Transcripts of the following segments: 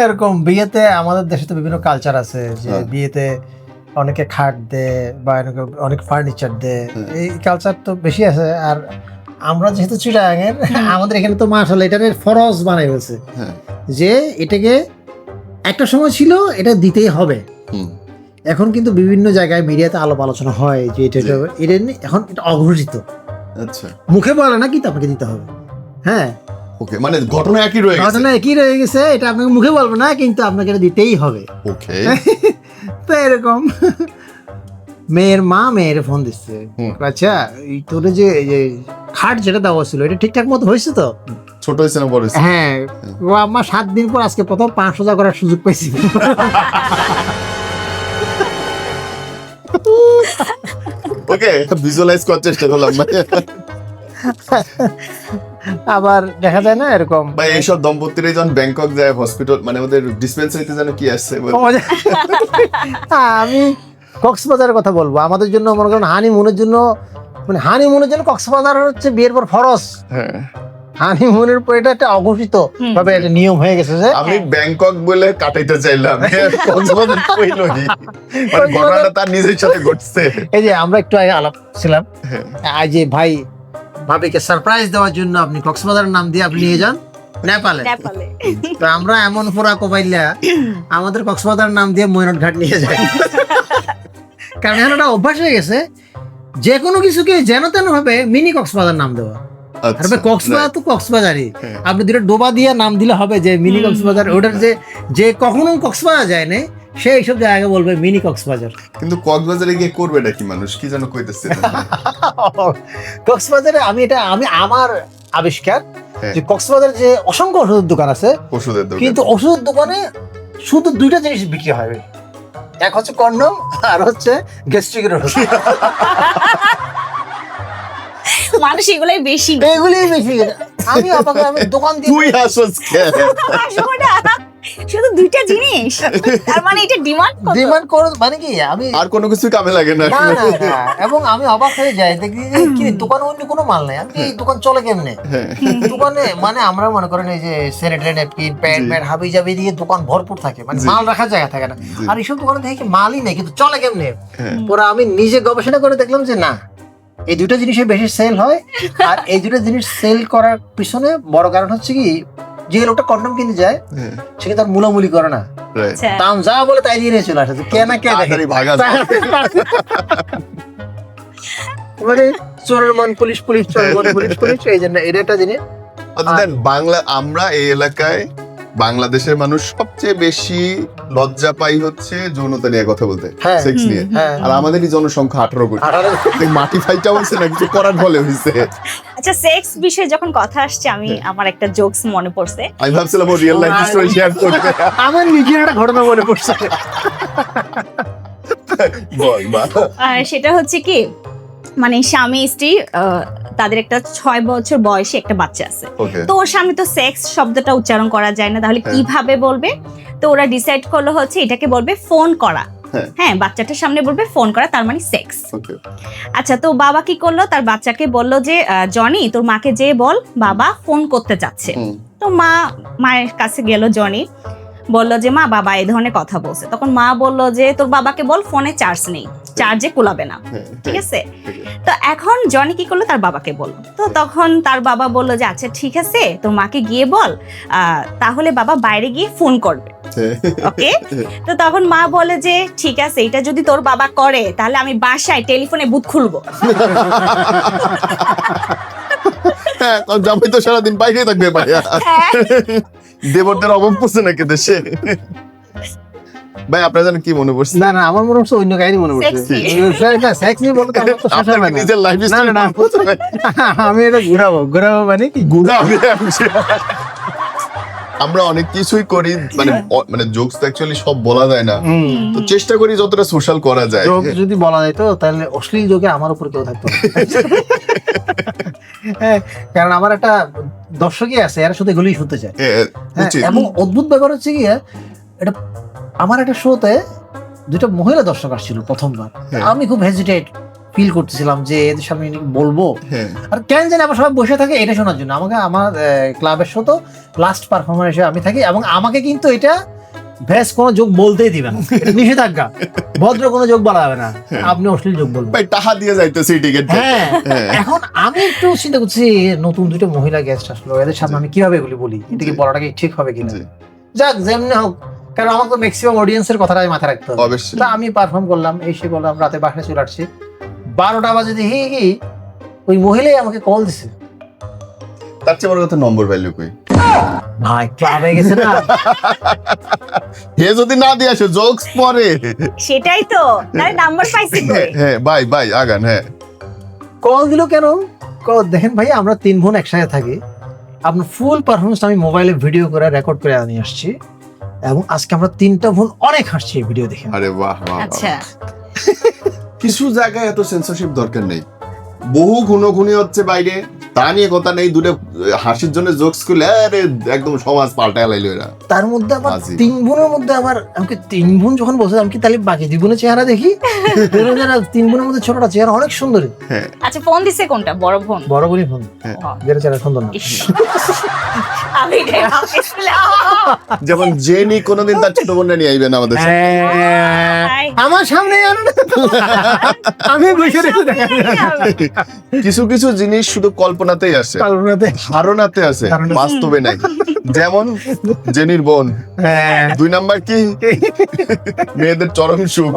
এরকম বিয়েতে আমাদের দেশে তো বিভিন্ন কালচার আছে যে হ্যাঁ। বিয়েতে অনেকে খাট দেয় বা অনেকে- ফার্নিচার দেয়। হ্যাঁ। এই কালচার তো বেশি আছে আর আমরা যেহেতু চিটাগাঙের আমাদের এখানে তো মার্শাল এটার ফরজ বানাই হয়েছে। হ্যাঁ। যে এটাকে একটা সময় ছিল এটা দিতেই হবে। এখন কিন্তু বিভিন্ন জায়গায় মিডিয়াতে আলাপ আলোচনা হয় যে এটা এটা এখন এটা অঘোষিত। আচ্ছা। মুখে বলে না কিন্তু আপনাকে দিতে হবে। হ্যাঁ? ওকে মানে ঘটনা একই রয়ে গেছে। ঘটনা একই রয়ে গেছে এটা আপনাকে মুখে বলব না কিন্তু আপনাকে এটা দিতেই হবে। ওকে তো এরকম। মেয়ের মা মেয়ের ফোন দিচ্ছে। আচ্ছা এই তোর যে খাট যেটা দেওয়া ছিল এটা ঠিকঠাক মতো হয়েছে তো? ছোট হয়েছে না বড় হ্যাঁ। ও আমার সাত দিন পর আজকে প্রথম পাঁচ হাজার করার সুযোগ পাইছি। ওকে ভিজুয়ালাইজ করার চেষ্টা করলাম। আবার দেখা যায় না এরকম? ভাই এইসব দম্পতিরা যখন ব্যাংকক যায় হসপিটাল মানে ওদের ডিসপেন্সারিতে যেন কি আসছে হ্যাঁ, আমি কক্সবাজারের কথা বলব। আমাদের জন্য মনে করেন হানি মুনের জন্য মানে হানি মুনের জন্য কক্সবাজার হচ্ছে বিয়ের পর ফরজ হ্যাঁ। হানি মুনের পর এটা একটা অঘোষিত ভাবে একটা নিয়ম হয়ে গেছে যে আমি ব্যাংকক বলে কাটাইতে চাইলাম। কক্সবাজার কইলই মানে ঘটনাটা তার নিজের সাথে ঘটছে। এই যে আমরা একটু আগে আলাপ ছিলাম। হ্যাঁ। আজ ভাই ভাবিকে সারপ্রাইজ দেওয়ার জন্য আপনি কক্সবাজারের নাম দিয়ে আপনি নিয়ে যান। নেপালে। তো আমরা এমন ফোরা কোপাইলা আমাদের কক্সবাজার নাম দিয়ে ময়নট ঘাট নিয়ে যাই। কারণ এখন একটা অভ্যাস হয়ে গেছে যে কোনো কিছুকে যেন তেন ভাবে মিনি কক্সবাজার নাম দেওয়া। আর আচ্ছা কক্সবাজার তো কক্সবাজারই। হ্যাঁ। আপনি দুটো ডোবা দিয়ে নাম দিলে হবে যে মিনি কক্সবাজার ওটার যে যে কখনো কক্সবাজার যায় না সে এইসব জায়গায় বলবে মিনি কক্সবাজার। কিন্তু কক্সবাজারে গিয়ে করবে নাকি মানুষ? কি যেন কইতেছে কক্সবাজারে আমি এটা আমি আমার আবিষ্কার হ্যাঁ। যে কক্সবাজারে যে অসংখ্য ওষুধের দোকান আছে ওষুধের দোকান। কিন্তু ওষুধের দোকানে শুধু দুইটা জিনিস বিক্রি হয়। এক হচ্ছে কন্ডম আর হচ্ছে গ্যাস্ট্রিকের ওষুধ। মানুষ এগুলাই বেশি। এগুলি বেশি। আমি আপনাকে আমি দোকান দিয়ে তুই আসস কে আসলে শুধু দুইটা জিনিস? তার মানে এটা ডিমান্ড কত? ডিমান্ড করে মানে কি আমি আর কোনো কিছু কামে লাগে না। না না এবং আমি অবাক হয়ে যাই দেখি কি দোকানে অন্য কোনো মাল নাই? আমি এই দোকান চলে কেমনে? হ্যাঁ। দোকানে মানে আমরা মনে করেন এই যে স্যানিটারি ন্যাপকিন। হাবি জাবি দিয়ে দোকান ভরপুর থাকে। মানে মাল রাখার জায়গা থাকে না। আর এইসব দোকানে দেখি মালই নেই কিন্তু চলে কেমনে? হ্যাঁ। পরে আমি নিজে গবেষণা করে দেখলাম যে না এই দুটো জিনিসের বেশি সেল হয়। আর এই দুটো জিনিস সেল করার পিছনে বড় কারণ হচ্ছে কি যে লোকটা কন্ডম কিনতে যায় হ্যাঁ, সে কিন্তু আর মুলামুলি করে না। আচ্ছা। দাম যা বলে তাই দিয়ে নিয়ে চলে আসে কে না কে মানে চোরের মান পুলিশ পুলিশ চোরের মান পুলিশ পুলিশ এই জন্য এটা একটা জিনিস। আচ্ছা, বাংলা আমরা এই এলাকায় বাংলাদেশের মানুষ সবচেয়ে বেশি লজ্জা পাই হচ্ছে যৌনতা নিয়ে কথা বলতে হ্যাঁ। সেক্স নিয়ে। হ্যাঁ। আর আমাদেরই জনসংখ্যা আঠারো কোটি। এই মাটি ফাইটা হয়েছে না কিছু করার ফলে হয়েছে। আচ্ছা সেক্স বিষয়ে যখন কথা আসছে আমি আমার একটা জোকস মনে পড়ছে। আমি ভাবছিলাম রিয়েল লাইফ স্টোরি শেয়ার করবে। আমার নিজের একটা ঘটনা মনে পড়ছে। সেটা হচ্ছে কি মানে স্বামী স্ত্রী আহ, তাদের একটা ছয় বছর বয়সে একটা বাচ্চা আছে। তো ওর সামনে তো সেক্স শব্দটা উচ্চারণ করা যায় না। তাহলে হ্যাঁ। কীভাবে বলবে? তো ওরা ডিসাইড করল হচ্ছে এটাকে বলবে ফোন করা। হ্যাঁ। হ্যাঁ বাচ্চাটার সামনে বলবে ফোন করা তার মানে সেক্স আচ্ছা তো বাবা কি করল? তার বাচ্চাকে বলল যে জনি তোর মাকে যেয়ে বল বাবা ফোন করতে চাচ্ছে হুম। তো মা মায়ের কাছে গেল জনি। বলল যে মা বাবা এই ধরনের কথা বলছে। তখন মা বলল যে তোর বাবাকে বল ফোনে চার্জ নেই। চার্জে কুলাবে না। হ্যাঁ, ঠিক আছে? তো এখন জনি কি করল? তার বাবাকে বলল। তো তখন তার বাবা বলল যে আচ্ছা ঠিক আছে তোর মাকে গিয়ে বল আহ, তাহলে বাবা বাইরে গিয়ে ফোন করবে। ওকে? তো তখন মা বলে যে ঠিক আছে এটা যদি তোর বাবা করে তাহলে আমি বাসায় টেলিফোনে বুথ খুলবো। হ্যাঁ জামাই তো সারাদিন বাইরে থাকবে ভাইয়া। দেবরদের অভাব পড়ছে নাকি দেশে? ভাই আপনার জানেন কি মনে পড়ছে? না না আমার মনে হচ্ছে অন্য কাহিনী মনে পড়ছে। সেক্স নিয়ে। বলতে আমার তো শেষ আপনার হবে কি না। নিজের লাইফ না, না, না। আমি এটা ঘুরাবো। ঘুরাবো মানে কি? গুণা আমরা অনেক কিছুই করি মানে অ- মানে জোকস তো অ্যাকচুয়ালি সব বলা যায় না। তো চেষ্টা করি যতটা সোশ্যাল করা যায়। যদি বলা যায় তো তাহলে অশ্লীল যোগে আমার উপর কেউ থাকতো। হ্যাঁ কারণ আমার একটা দর্শকই আছে এরা শুধু এগুলোই শুনতে চায়। হ্যাঁ, হ্যাঁ, এবং অদ্ভুত ব্যাপার হচ্ছে কি এটা আমার একটা শোতে দুইটা মহিলা দর্শক আসছিল প্রথমবার। হ্যাঁ। আমি খুব হেজিটেট ফিল করতেছিলাম যে এদের সামনে বলব। হ্যাঁ। আর কেন জানি আমার সবাই বসে থাকে এটা শোনার জন্য। আমাকে আমার ক্লাবের শো তো লাস্ট পারফরমার হিসেবে আমি থাকি এবং আমাকে কিন্তু এটা ভ্যাস কোনো যোগ বলতেই দিবে না। নিষেধাজ্ঞা। ভদ্র কোনো যোগ বলা যাবে না। আপনি অশ্লীল যোগ বলবেন। ভাই টাকা দিয়ে যাইতেছি টিকিট হ্যাঁ। হ্যাঁ। এখন আমি একটু চিন্তা করছি নতুন দুটো মহিলা গেস্ট আসলো এদের সামনে আমি কীভাবে এগুলি বলি? এটা কি বলাটা কি ঠিক হবে কিনা? যাক যেমনি হোক কারণ আমার তো ম্যাক্সিমাম অডিয়েন্সের কথাটাই মাথায় রাখতে হবে। তা আমি পারফর্ম করলাম এই সে করলাম রাতে বাসায় চলে আসছি। বারোটা বাজে দেখি ওই মহিলাই আমাকে কল দিছে। তার চেয়ে বড় কথা নম্বর ভ্যালু কই? ভাই ক্লাবে গেছে না? হে যদি না দিয়ে আসে জোকস পরে। সেটাই তো তার নাম্বার পাইছি হ্যাঁ বাই বাই আগান হ্যাঁ। কল দিল কেন? কল দেখেন ভাই আমরা তিন বোন একসাথে থাকি। আপনার ফুল পারফরমেন্স আমি মোবাইলে ভিডিও করে রেকর্ড করে নিয়ে আসছি। এবং আজকে আমরা তিনটা বোন অনেক হাসছি এই ভিডিও দেখে। আরে বাহ বাহ, বাহ। আচ্ছা। কিছু জায়গায় এত সেন্সরশিপ দরকার নেই। বহু গুণগুণী হচ্ছে বাইরে। তা নিয়ে কথা নেই দুটো হাসির জন্য জোকস করলে আরে একদম সমাজ পাল্টায় লাইলো এরা। তার মধ্যে আবার। তিন বোনের মধ্যে আবার আমাকে তিন বোন যখন বসে আমি কি তাহলে বাকি দুই বোনের চেহারা দেখি? তিন বোনের মধ্যে ছোটটা চেহারা অনেক সুন্দর। আচ্ছা ফোন দিছে কোনটা? বড় ফোন? বড় বোনই ফোন। হ্যাঁ। যেটা চেহারা সুন্দর না। যেমন জেনি কোনোদিন তার ছোট বোনটা নিয়ে আইবেন আমাদের হ্যাঁ, আমার সামনে আমি বসে রেখে কিছু কিছু জিনিস শুধু কল্পনাতেই আসে। ধারণাতে আছে বাস্তবে নাই। যেমন জেনির বোন। হ্যাঁ। দুই নাম্বার কি? মেয়েদের চরম সুখ।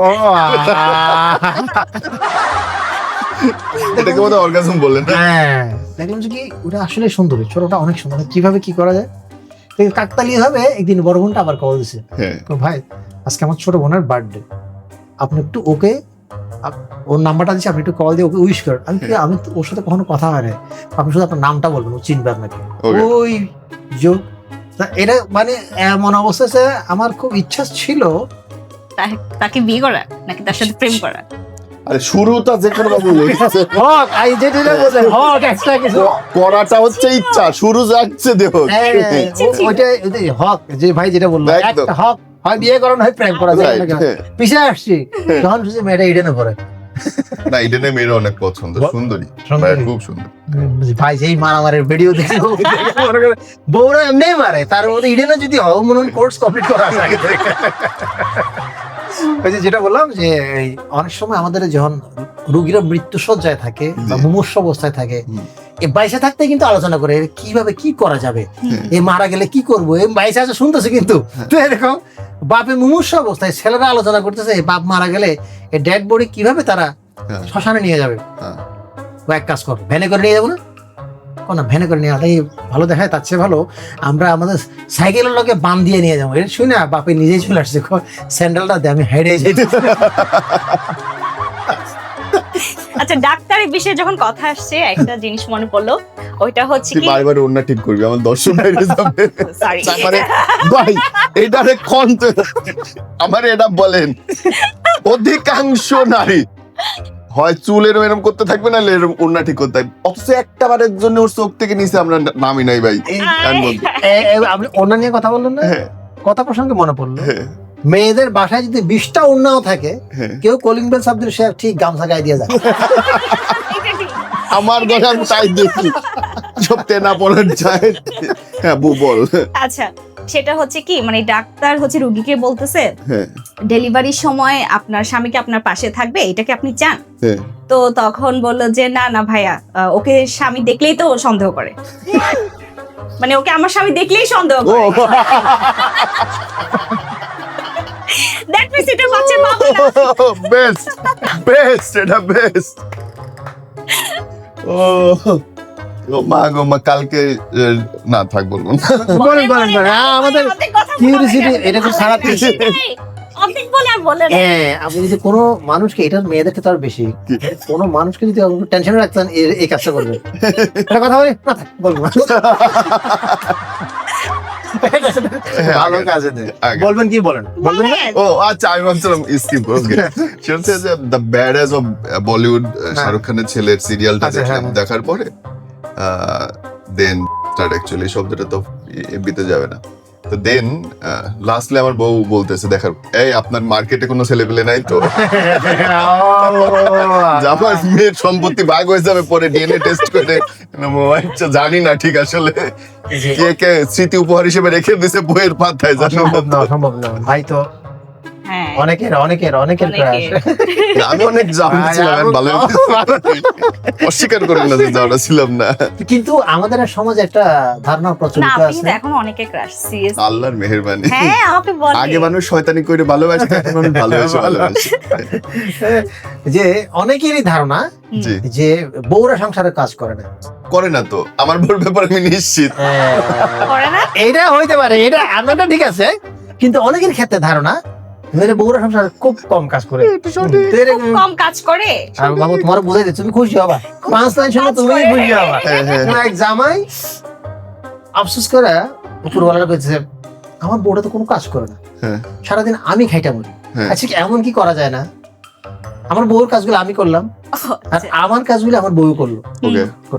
এটাকে বোধহয় অর্গাজম বললেন? হ্যাঁ। দেখলাম যে কি ওটা আসলে সুন্দরী ছোটটা অনেক সুন্দর। কীভাবে কি করা যায়? কাকতালি ভাবে একদিন বড় বোনটা আবার কল দিছে। হ্যাঁ। তো ভাই আজকে আমার ছোট বোনের বার্থডে আপনি একটু ওকে ওর নাম্বারটা দিচ্ছি আপনি একটু কল দিয়ে ওকে উইশ করেন। আমি কি আমি ওর সাথে কখনো কথা হয় না আপনি শুধু আপনার নামটা বলবেন ও চিনবে আপনাকে। ওই যোগ। এটা মানে এমন অবস্থাতে আমার খুব ইচ্ছা ছিল তাকে বিয়ে করা নাকি তার সাথে প্রেম করা? আরে শুরুটা যেখানে বাবু হক আই যেটা বলছেন হক এক্সট্রা কিছু। করাটা হচ্ছে ইচ্ছা শুরু যাচ্ছে দেহ। হ্যাঁ, ওইটা হক যে ভাই যেটা বলল একটা হক হয় বিয়ে করেন হয় প্রেম করা যায় হ্যাঁ। আসছি যখন শুনছি মেয়েটা ইডেনে পড়ে। না ইডেনে মেয়েরা অনেক পছন্দ সুন্দরী। সুন্দরী? খুব সুন্দর। ভাই যেই মারামারের ভিডিও দেখে বউরা এমনি মারে তার মধ্যে ইডেনে যদি হয় মনে হয় কোর্স কমপ্লিট করা থেকে। ওই যে যেটা বললাম যে অনেক সময় আমাদের যখন রুগীরা মৃত্যু সজ্জায় থাকে বা। মুমূর্ষ অবস্থায় থাকে। এই বাইসে থাকতে কিন্তু আলোচনা করে কীভাবে কি করা যাবে। এ মারা গেলে কি করব এই বাইসে আছে শুনতেছে কিন্তু হ্যাঁ। তো এরকম বাপে মুমূর্ষ অবস্থায় ছেলেরা আলোচনা করতেছে এই বাপ মারা গেলে এই ডেড বডি কীভাবে তারা হ্যাঁ, শ্মশানে নিয়ে যাবে হ্যাঁ। ও এক কাজ কর ভ্যানে করে নিয়ে যাব না কোন ভ্যানে করে নিয়ে আলাই ভালো দেখায় তার চেয়ে ভালো আমরা আমাদের সাইকেলের লোকে বাম দিয়ে নিয়ে যাব। এটা শুই না বাপে নিজেই চলে আসছে। স্যান্ডেলটা দিয়ে আমি হেঁটে যাই। আচ্ছা ডাক্তারের বিষয়ে যখন কথা আসছে একটা জিনিস মনে পড়ল। ওইটা হচ্ছে কি বারবার অন্য ঠিক করবি আমার দর্শক বাইরে যাবে। সরি মানে ভাই এটারে কন্ত আমার এটা বলেন অধিকাংশ নারী হয় চুল এরম এরম করতে থাকবে না এরম অন্য ঠিক করতে থাকবে। অথচ একটা বারের জন্য ওর চোখ থেকে নিচে আমরা নামি নাই ভাই। আপনি অন্য নিয়ে কথা বললেন না? হ্যাঁ, কথা প্রসঙ্গে মনে পড়ল। হ্যাঁ, মেয়েদের বাসায় যদি বিশটা উন্নাও থাকে হ্যাঁ। কেউ কলিং বেল শব্দ সে ঠিক গামছা গায়ে দিয়ে যায় আমার ঘরে আমি তাই দেখি সব তেনা পড়ার যায়। হ্যাঁ বল। আচ্ছা। সেটা হচ্ছে কি মানে ডাক্তার হচ্ছে রুগীকে বলতেছে হ্যাঁ। ডেলিভারির সময় আপনার স্বামীকে আপনার পাশে থাকবে এটাকে আপনি চান? হ্যাঁ। তো তখন বলল যে না না ভাইয়া ওকে স্বামী দেখলেই তো সন্দেহ করে। মানে ওকে আমার স্বামী দেখলেই সন্দেহ করে। দ্যাট মিন্স এটা বাচ্চা পাবো না। বেস্ট বেস্ট এটা বেস্ট ও। মা গো মা কালকে না থাক বলব বলেন বলেন বলেন। হ্যাঁ, আমাদের কিউরিসিটি এটা খুব সারা হ্যাঁ আপনি যদি কোনো মানুষকে এটা মেয়েদের ক্ষেত্রে আরও বেশি কোনো মানুষকে যদি টেনশনে রাখতেন এই কাজটা করবে একটা কথা বলি? না থাক, বলব ভালো কাজে বলবেন কি বলেন? বলবেন ও আচ্ছা আমি ভাবছিলাম স্কিপ ওকে সেটা হচ্ছে the bad of Bollywood Shahrukh খানের ছেলের সিরিয়ালটা আচ্ছা, দেখলাম হ্যাঁ। দেখার পরে। দেন স্টার্ট অ্যাকচুয়ালি শব্দটা তো এমবিতে যাবে না। তো দেন লাস্টলি আমার বউ বলতেছে দেখার এই আপনার মার্কেটে কোনো ছেলে পেলে নাই তো? আমার মেয়ের সম্পত্তি ভাগ হয়ে যাবে পরে ডিএনএ টেস্ট করে। আচ্ছা জানি না ঠিক আসলে। কে কে স্মৃতি উপহার হিসেবে রেখে দিছে বইয়ের পাতায় জানো? সম্ভব না। ভাই তো অনেকের অনেকের অনেকের অনেকের। আমি অনেক ভালো অস্বীকার করি না যে ছিলাম না। কিন্তু আমাদের সমাজে একটা ধারণা প্রচলিত আছে। কিন্তু এখন অনেকে ক্রাশ সিরিয়াস আল্লাহর মেহেরবানি। হ্যাঁ আমাকে বলে আগে মানুষ শয়তানি করে ভালোবাসে এখন মানুষ ভালোবাসে ভালোবাসে। যে অনেকেরই ধারণা যে বউরা সংসারে কাজ করে না। করে না তো। আমার বউর ব্যাপারে আমি নিশ্চিত। করে না? এটা হইতে পারে এটা আপনারটা ঠিক আছে। কিন্তু অনেকের ক্ষেত্রে ধারণা মেরে বউরা সংসারে খুব কম কাজ করে। খুব কম কাজ করে। আর বাবু তোমার বুঝাই দিচ্ছি তুমি খুশি হবা। পাঁচ লাইন শুনে তুমি খুশি হবা। হ্যাঁ, হ্যাঁ, না, এক জামাই আফসোস করে উপরওয়ালার কইছে আমার বউটা তো কোনো কাজ করে না। হ্যাঁ। সারাদিন আমি খাইটা মরি হ্যাঁ। আচ্ছা কি এমন কি করা যায় না? আমার বউর কাজগুলো আমি করলাম আর আচ্ছা। আমার কাজগুলো আমার বউ করল।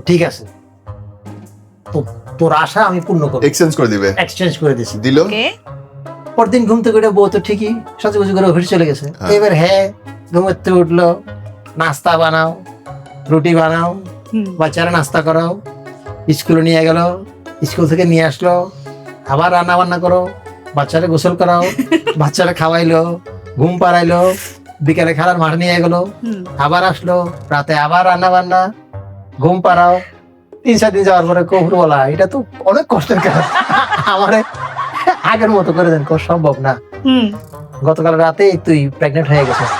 ঠিক আছে। তো তোর আশা আমি পূর্ণ করব। এক্সচেঞ্জ করে দিবে। এক্সচেঞ্জ করে দিছি। দিল। ওকে। পরদিন ঘুম থেকে উঠে বউ তো ঠিকই সাজুগুজু করে অফিস চলে গেছে হ্যাঁ। এবার হ্যাঁ ঘুমোতে উঠল নাস্তা বানাও রুটি বানাও। বাচ্চারা নাস্তা করাও স্কুলে নিয়ে গেল স্কুল থেকে নিয়ে আসলো আবার রান্না বান্না করো বাচ্চারা গোসল করাও বাচ্চারা খাওয়াইলো ঘুম পাড়াইলো বিকালে খেলার মাঠ নিয়ে গেলো। আবার আসলো রাতে আবার রান্না বান্না ঘুম পাড়াও তিন চার দিন যাওয়ার পরে কবর বলা এটা তো অনেক কষ্টের কাজ আমারে আগের মতো করে দেন কর সম্ভব না। গতকাল রাতে তুই প্রেগনেন্ট হয়ে গেছিস।